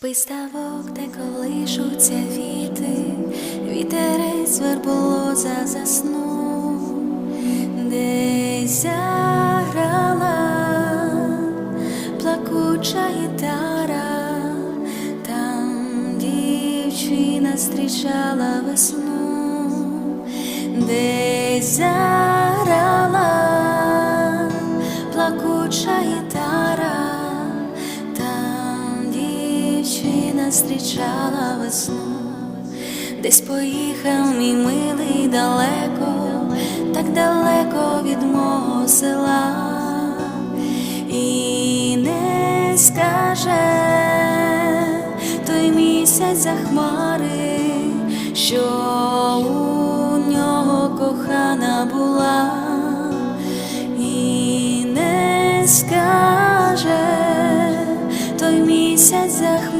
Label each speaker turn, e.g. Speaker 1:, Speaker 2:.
Speaker 1: Спи ставок, колишуться віти, вітерець верболоза заснув, десь заграла плакуча гітара, там дівчина зустрічала весну, десь заграла плакуча гітара, зустрічала весну, десь поїхав мій милий далеко, так далеко від мого села, і не скаже той місяць за хмари, що у нього кохана була. І не скаже той місяць за